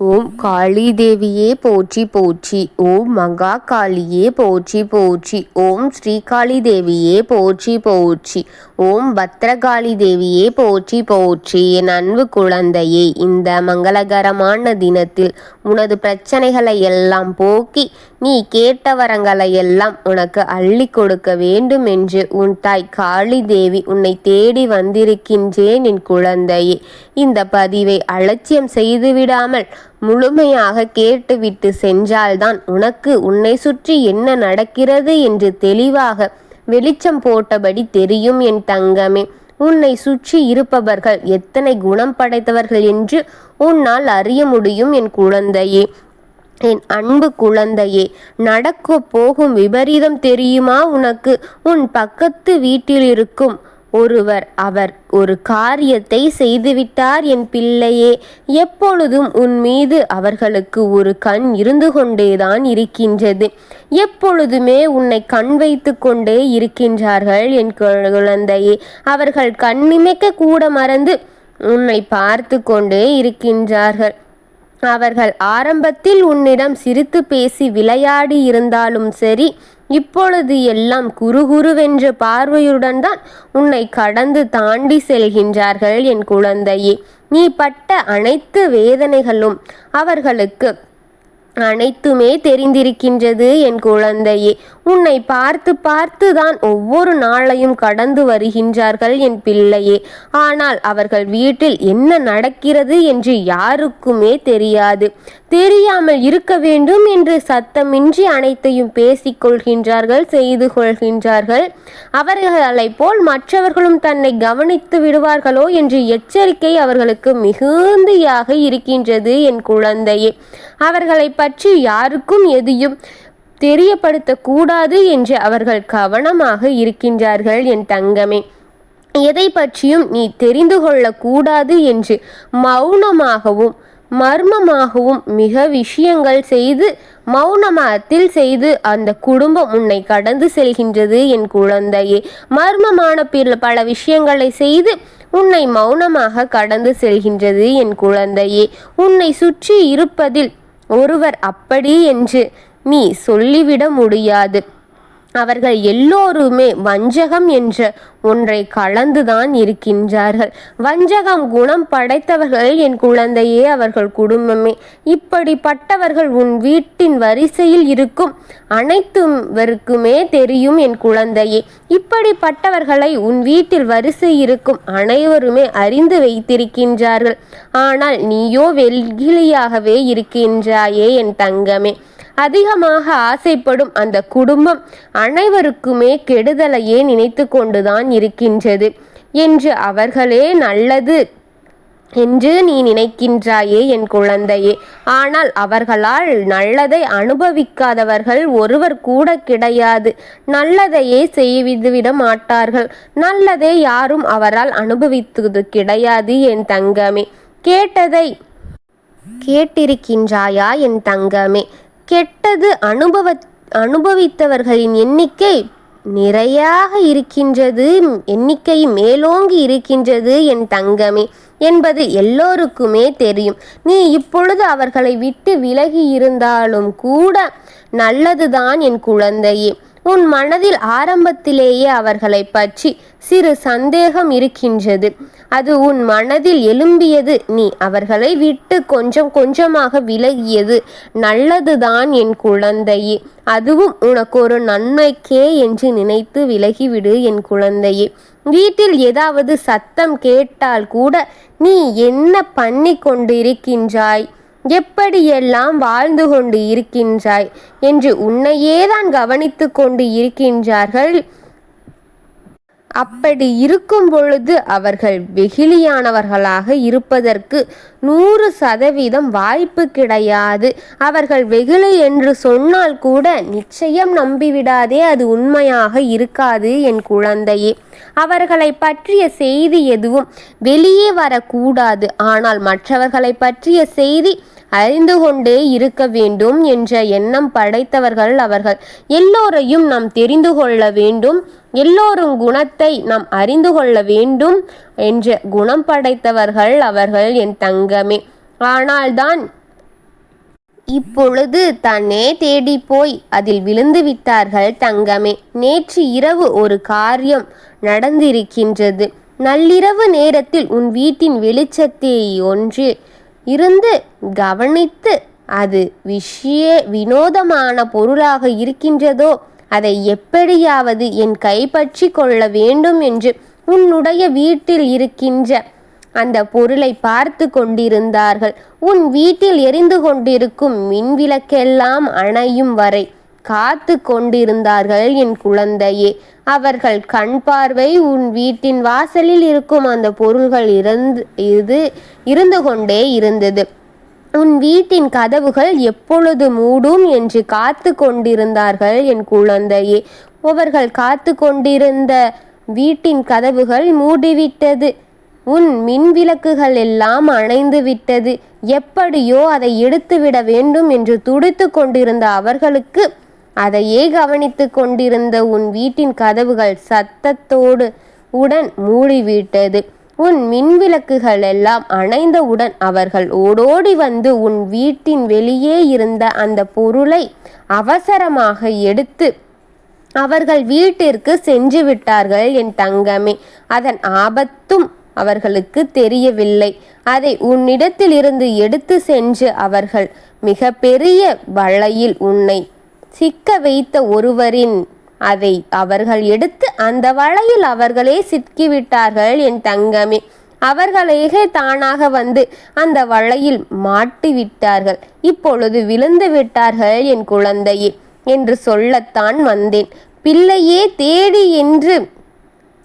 ஓம் காளி தேவியே போற்றி போற்றி ஓம் மகா காளியே போற்றி போற்றி ஓம் ஸ்ரீகாளி தேவியே போற்றி போற்றி ஓம் பத்ரகாளி தேவியே போற்றி போற்றி. என் அன்பு குழந்தையே இந்த மங்களகரமான தினத்தில் உனது பிரச்சனைகளை எல்லாம் போக்கி நீ கேட்ட வரங்களை எல்லாம் உனக்கு அள்ளி கொடுக்க வேண்டும் என்று உன் தாய் காளி தேவி உன்னை தேடி வந்திருக்கின்றேன் என் குழந்தையே. இந்த பதிவை அலட்சியம் செய்துவிடாமல் முழுமையாக கேட்டுவிட்டு சென்றால்தான் உனக்கு உன்னை சுற்றி என்ன நடக்கிறது என்று தெளிவாக வெளிச்சம் போட்டபடி தெரியும் என் தங்கமே. உன்னை சுற்றி இருப்பவர்கள் எத்தனை குணம் படைத்தவர்கள் என்று உன்னால் அறிய முடியும் என் குழந்தையே. என் அன்பு குழந்தையே நடக்க போகும் விபரீதம் தெரியுமா உனக்கு? உன் பக்கத்து வீட்டில் இருக்கும் ஒருவர் அவர் ஒரு காரியத்தை செய்துவிட்டார் என் பிள்ளையே எப்பொழுதும் உன் மீது அவர்களுக்கு ஒரு கண் இருந்து கொண்டேதான் இருக்கின்றது. எப்பொழுதுமே உன்னை கண் வைத்து கொண்டே இருக்கின்றார்கள் என் குழந்தையே அவர்கள் கண்ணிமைக்க கூட மறந்து உன்னை பார்த்து கொண்டே இருக்கின்றார்கள். அவர்கள் ஆரம்பத்தில் உன்னிடம் சிரித்து பேசி விளையாடி இருந்தாலும் சரி இப்பொழுது எல்லாம் குறுகுருவென்ற பார்வையுடன் தான் உன்னை கடந்து தாண்டி செல்கின்றார்கள் என் குழந்தையே. நீ பட்ட அனைத்து வேதனைகளும் அவர்களுக்கு அனைத்துமே தெரிந்திருக்கின்றது என் குழந்தையே. உன்னை பார்த்து பார்த்து தான் ஒவ்வொரு நாளையும் கடந்து வருகின்றார்கள் என் பிள்ளையே. ஆனால் அவர்கள் வீட்டில் என்ன நடக்கிறது என்று யாருக்குமே தெரியாது. தெரியாமல் இருக்க வேண்டும் என்று சத்தமின்றி அனைத்தையும் பேசிக் கொள்கின்றார்கள் செய்து கொள்கின்றார்கள். அவர்களைப் போல் மற்றவர்களும் தன்னை கவனித்து விடுவார்களோ என்று எச்சரிக்கை அவர்களுக்கு மிகுந்தியாக இருக்கின்றது என் குழந்தையே. அவர்களை பற்றி யாருக்கும் எதையும் தெரியப்படுத்தக்கூடாது என்று அவர்கள் கவனமாக இருக்கின்றார்கள் என் தங்கமே. எதை பற்றியும் நீ தெரிந்து கொள்ளக்கூடாது என்று மௌனமாகவும் மர்மமாகவும் மிக விஷயங்கள் செய்து மௌனமாத்தில் செய்து அந்த குடும்பம் உன்னை கடந்து செல்கின்றது என் குழந்தையே. மர்மமான பல விஷயங்களை செய்து உன்னை மௌனமாக கடந்து செல்கின்றது என் குழந்தையே. உன்னை சுற்றி இருப்பதில் ஒருவர் அப்படி என்று நீ சொல்லிவிட முடியாது. அவர்கள் எல்லோருமே வஞ்சகம் என்ற ஒன்றை கலந்துதான் இருக்கின்றார்கள். வஞ்சகம் குணம் படைத்தவர்கள் என் குழந்தையே அவர்கள் குடும்பமே. இப்படிப்பட்டவர்கள் உன் வீட்டின் வரிசையில் இருக்கும் அனைத்துவருக்குமே தெரியும் என் குழந்தையே. இப்படிப்பட்டவர்களை உன் வீட்டில் வரிசை இருக்கும் அனைவருமே அறிந்து வைத்திருக்கின்றார்கள். ஆனால் நீயோ வெள்கிலியாகவே இருக்கின்றாயே என் தங்கமே. அதிகமாக ஆசைப்படும் அந்த குடும்பம் அனைவருக்குமே கெடுதலையே நினைத்து கொண்டுதான் இருக்கின்றது. என்று அவர்களே நல்லது என்று நீ நினைக்கின்றாயே என் குழந்தையே. ஆனால் அவர்களால் நல்லதை அனுபவிக்காதவர்கள் ஒருவர் கூட கிடையாது. நல்லதையே செய்துவிட மாட்டார்கள். நல்லதை யாரும் அவரால் அனுபவித்தது கிடையாது என் தங்கமே. கேட்டதை கேட்டிருக்கின்றாயா என் தங்கமே? கெட்டது அனுபவ அனுபவித்தவர்களின் எண்ணிக்கை நிறையாக இருக்கின்றது எண்ணிக்கை மேலோங்கி இருக்கின்றது என் தங்கமே என்பது எல்லோருக்குமே தெரியும். நீ இப்பொழுது அவர்களை விட்டு விலகி இருந்தாலும் கூட நல்லதுதான் என் குழந்தையே. உன் மனதில் ஆரம்பத்திலேயே அவர்களை பற்றி சிறு சந்தேகம் இருக்கின்றது. அது உன் மனதில் எழும்பியது. நீ அவர்களை விட்டு கொஞ்சம் கொஞ்சமாக விலகியது. நல்லதுதான் என் குழந்தையே. அதுவும் உனக்கு ஒரு நன்மைக்கே என்று நினைத்து விலகிவிடு என் குழந்தையே. வீட்டில் ஏதாவது சத்தம் கேட்டால் கூட நீ என்ன பண்ணி கொண்டிருக்கின்றாய்? எப்படியெல்லாம் வாழ்ந்து கொண்டு இருக்கின்றாய்? என்று உன்னையேதான் கவனித்து கொண்டு இருக்கின்றார்கள். அப்படி இருக்கும் பொழுது அவர்கள் வெகுளியானவர்களாக இருப்பதற்கு நூறு சதவீதம் வாய்ப்பு கிடையாது. அவர்கள் வெகுளி என்று சொன்னால் கூட நிச்சயம் நம்பிவிடாதே அது உண்மையாக இருக்காது என் குழந்தையே. அவர்களை பற்றிய செய்தி எதுவும் வெளியே வரக்கூடாது. ஆனால் மற்றவர்களை பற்றிய செய்தி அறிந்து கொண்டே இருக்க வேண்டும் என்ற எண்ணம் படைத்தவர்கள் அவர்கள். எல்லோரையும் நாம் தெரிந்து கொள்ள வேண்டும். எல்லோரும் குணத்தை நாம் அறிந்து கொள்ள வேண்டும் என்ற குணம் படைத்தவர்கள் அவர்கள் என் தங்கமே. ஆனால்தான் இப்பொழுது தன்னே தேடி போய் அதில் விழுந்து விட்டார்கள் தங்கமே. நேற்று இரவு ஒரு காரியம் நடந்திருக்கின்றது. நள்ளிரவு நேரத்தில் உன் வீட்டின் வெளிச்சத்தை ஒன்று இருந்து கவனித்து அது விஷய வினோதமான பொருளாக இருக்கின்றதோ அதை எப்படியாவது என் கைப்பற்றி கொள்ள வேண்டும் என்று உன்னுடைய வீட்டில் இருக்கின்ற அந்த பொருளை பார்த்து கொண்டிருந்தார்கள். உன் வீட்டில் எரிந்து கொண்டிருக்கும் மின்விளக்கெல்லாம் அணையும் வரை காத்து கொண்டிருந்தார்கள் என் குழந்தையே. அவர்கள் கண் பார்வை உன் வீட்டின் வாசலில் இருக்கும் அந்த பொருள்கள் இருந்து இது இருந்து கொண்டே இருந்தது. உன் வீட்டின் கதவுகள் எப்பொழுது மூடும் என்று காத்து கொண்டிருந்தார்கள் என் குழந்தையே. அவர்கள் காத்து கொண்டிருந்த வீட்டின் கதவுகள் மூடிவிட்டது. உன் மின் விளக்குகள் எல்லாம் அணைந்து விட்டது. எப்படியோ அதை எடுத்துவிட வேண்டும் என்று துடித்து கொண்டிருந்த அவர்களுக்கு அதையே கவனித்து கொண்டிருந்த உன் வீட்டின் கதவுகள் சத்தத்தோடு உடன் மூடிவிட்டது. உன் மின்விளக்குகள் எல்லாம் அணைந்தவுடன் அவர்கள் ஓடோடி வந்து உன் வீட்டின் வெளியே இருந்த அந்த பொருளை அவசரமாக எடுத்து அவர்கள் வீட்டிற்கு சென்று விட்டார்கள் என் தங்கமே. அதன் ஆபத்தும் அவர்களுக்கு தெரியவில்லை. அதை உன்னிடத்திலிருந்து எடுத்து சென்று அவர்கள் மிக பெரிய வளையில் உன்னை சிக்க வைத்த ஒருவரின் அதை அவர்கள் எடுத்து அந்த வலையில் அவர்களே சிக்கிவிட்டார்கள் என் தங்கமே. அவர்களே தானாக வந்து அந்த வளையில் மாட்டிவிட்டார்கள் இப்பொழுது விழுந்து விட்டார்கள் என் குழந்தையே என்று சொல்லத்தான் வந்தேன். பிள்ளையே தேடி என்று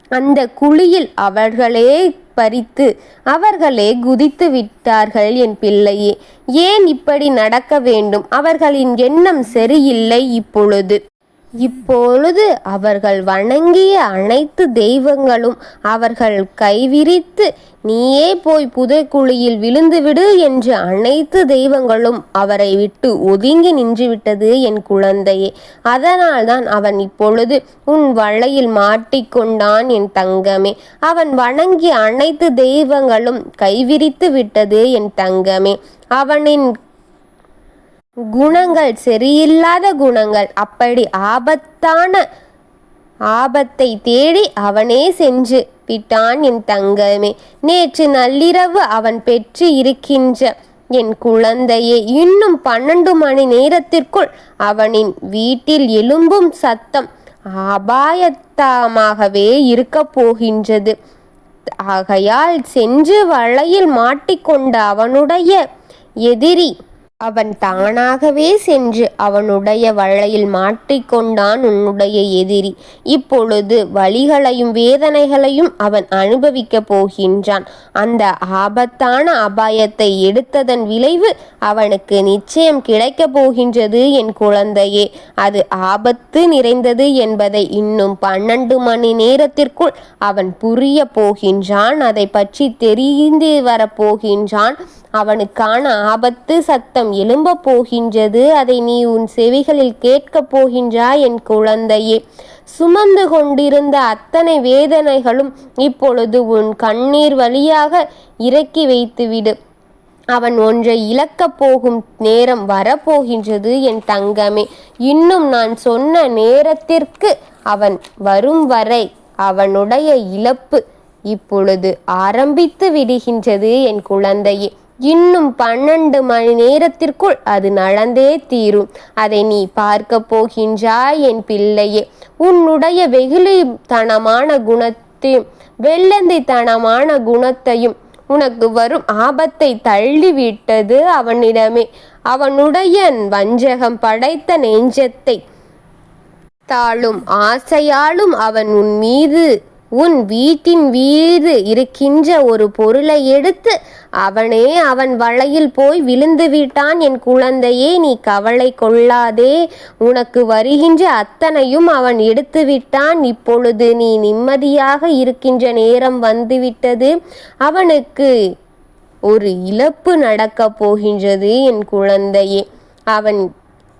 அந்த குழியில் அவர்களே பறித்து அவர்களே குதித்து விட்டார்கள் என் பிள்ளையே. ஏன் இப்படி நடக்க வேண்டும்? அவர்களின் எண்ணம் சரியில்லை இப்பொழுது. இப்பொழுது அவர்கள் வணங்கிய அனைத்து தெய்வங்களும் அவர்கள் கைவிரித்து நீயே போய் புதைக்குழியில் விழுந்துவிடு என்று அனைத்து தெய்வங்களும் அவரை விட்டு ஒதுங்கி நின்றுவிட்டது என் குழந்தையே. அதனால்தான் அவன் இப்பொழுது உன் வளையில் மாட்டிக்கொண்டான் என் தங்கமே. அவன் வணங்கிய அனைத்து தெய்வங்களும் கைவிரித்து விட்டது என் தங்கமே. அவனின் குணங்கள் சரியில்லாத குணங்கள். அப்படி ஆபத்தான ஆபத்தை தேடி அவனே சென்று விட்டான் என் தங்கமே. நேற்று நள்ளிரவு அவன் பெற்று இருக்கின்ற என் குழந்தையே இன்னும் பன்னெண்டு மணி நேரத்திற்குள் அவனின் வீட்டில் எலும்பும் சத்தம் அபாயத்தமாகவே இருக்க போகின்றது. ஆகையால் சென்று வளையில் மாட்டிக்கொண்ட அவனுடைய எதிரி அவன் தானாகவே சென்று அவனுடைய வளையில் மாட்டிக்கொண்டான் உன்னுடைய எதிரி. இப்பொழுது வழிகளையும் வேதனைகளையும் அவன் அனுபவிக்கப் போகின்றான். அந்த ஆபத்தான அபாயத்தை எடுத்ததன் விளைவு அவனுக்கு நிச்சயம் கிடைக்கப் போகின்றது என் குழந்தையே. அது ஆபத்து நிறைந்தது என்பதை இன்னும் பன்னெண்டு மணி நேரத்திற்குள் அவன் புரிய போகின்றான். அதை பற்றி தெரிந்து வரப்போகின்றான் அவனுக்கான ஆபத்து சத்தம் எழும்ப போகின்றது. அதை நீ உன் செவிகளில் கேட்கப் போகின்றாய் என் குழந்தையே. சுமந்து கொண்டிருந்த அத்தனை வேதனைகளும் இப்பொழுது உன் கண்ணீர் வழியாக இறக்கி வைத்துவிடு. அவன் ஒன்றை இழக்கப் போகும் நேரம் வரப்போகின்றது என் தங்கமே. இன்னும் நான் சொன்ன நேரத்திற்கு அவன் வரும் வரை அவனுடைய இழப்பு இப்பொழுது ஆரம்பித்து விடுகின்றது என் குழந்தையே. இன்னும் பன்னெண்டு மணி நேரத்திற்குள் அது நடந்தே தீரும். அதை நீ பார்க்க போகின்றாய் என் பிள்ளையே. உன்னுடைய வெகுளித்தனமான குணத்தையும் வெள்ளந்தித்தனமான குணத்தையும் உனக்கு வரும் ஆபத்தை தள்ளிவிட்டது அவனிடமே. அவனுடைய வஞ்சகம் படைத்த நெஞ்சத்தை தாளும் ஆசையாலும் அவன் உன் மீது உன் வீட்டின் வீது இருக்கின்ற ஒரு பொருளை எடுத்து அவனே அவன் வலையில் போய் விழுந்து விட்டான். என் குழந்தையே நீ கவலை கொள்ளாதே. உனக்கு வருகின்ற அத்தனையும் அவன் எடுத்து விட்டான். இப்பொழுது நீ நிம்மதியாக இருக்கின்ற நேரம் வந்துவிட்டது அவனுக்கு ஒரு இழப்பு நடக்கப் போகின்றது என் குழந்தையே. அவன்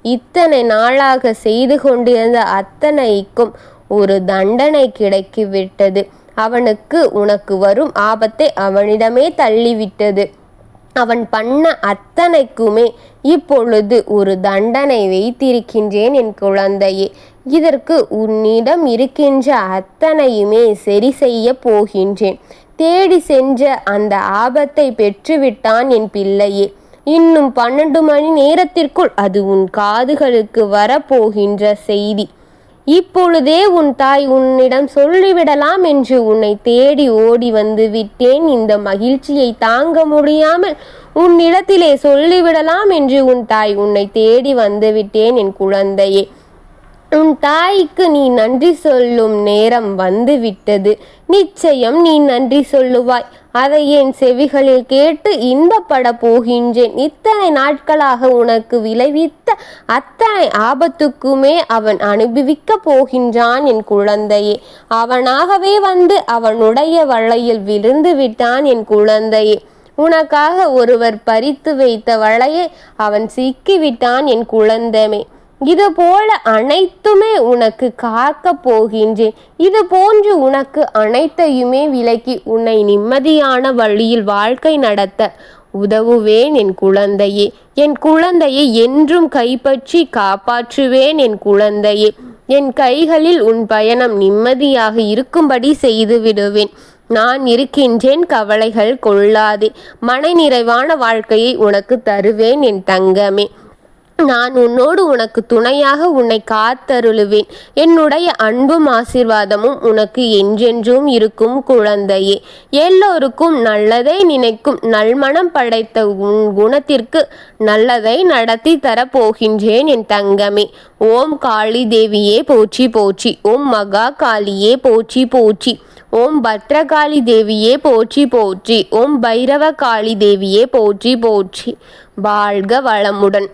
இத்தனை நாளாக செய்து கொண்டிருந்த அத்தனைக்கும் ஒரு தண்டனை கிடைக்கிவிட்டது. அவனுக்கு உனக்கு வரும் ஆபத்தை அவனிடமே தள்ளிவிட்டது. அவன் பண்ண அத்தனைக்குமே இப்பொழுது ஒரு தண்டனை வைத்திருக்கின்றேன் என் குழந்தையே. இதற்கு உன்னிடம் இருக்கின்ற அத்தனையுமே சரி செய்ய போகின்றேன். தேடி சென்ற அந்த ஆபத்தை பெற்றுவிட்டான் என் பிள்ளையே. இன்னும் பன்னெண்டு மணி நேரத்திற்குள் அது உன் காதுகளுக்கு வரப்போகின்ற செய்தி. இப்பொழுதே உன் தாய் உன்னிடம் சொல்லிவிடலாம் என்று உன்னை தேடி ஓடி வந்து விட்டேன். இந்த மகிழ்ச்சியை தாங்க முடியாமல் உன்னிடத்திலே சொல்லிவிடலாம் என்று உன் தாய் உன்னை தேடி வந்து விட்டேன் என் குழந்தையே. உன் தாய்க்கு நீ நன்றி சொல்லும் நேரம் வந்துவிட்டது. நிச்சயம் நீ நன்றி சொல்லுவாய். அதை என் செவிகளில் கேட்டு இன்பப்பட போகின்றேன். இத்தனை நாட்களாக உனக்கு விளைவித்த அத்தனை ஆபத்துக்குமே அவன் அனுபவிக்க போகின்றான் என் குழந்தையே. அவனாகவே வந்து அவனுடைய வளையில் விழுந்து விட்டான் என் குழந்தையே. உனக்காக ஒருவர் பறித்து வைத்த வலையை அவன் சிக்கிவிட்டான் என் குழந்தமே. இது போல அனைத்துமே உனக்கு காக்க போகின்றேன். இது போன்று உனக்கு அனைத்தையுமே விலக்கி உன்னை நிம்மதியான வழியில் வாழ்க்கை நடத்த உதவுவேன் என் குழந்தையே. என் குழந்தையை என்றும் கைப்பற்றி காப்பாற்றுவேன் என் குழந்தையே. என் கைகளில் உன் பயணம் நிம்மதியாக இருக்கும்படி செய்து விடுவேன். நான் இருக்கின்றேன் கவலைகள் கொள்ளாதே. மன நிறைவான வாழ்க்கையை உனக்கு தருவேன் என் தங்கமே. நான் உன்னோடு உனக்கு துணையாக உன்னை காத்தருளுவேன். என்னுடைய அன்பும் ஆசிர்வாதமும் உனக்கு என்றென்றும் இருக்கும் குழந்தையே. எல்லோருக்கும் நல்லதை நினைக்கும் நல்மணம் படைத்த உன் குணத்திற்கு நல்லதை நடத்தி தரப்போகின்றேன் என் தங்கமே. ஓம் காளி தேவியே போச்சி போச்சி ஓம் மகா காளியே போச்சி போச்சி ஓம் பத்ரகாளி தேவியே போற்றி போற்றி ஓம் பைரவ காளி தேவியே போற்றி போற்றி. வாழ்க வளமுடன்.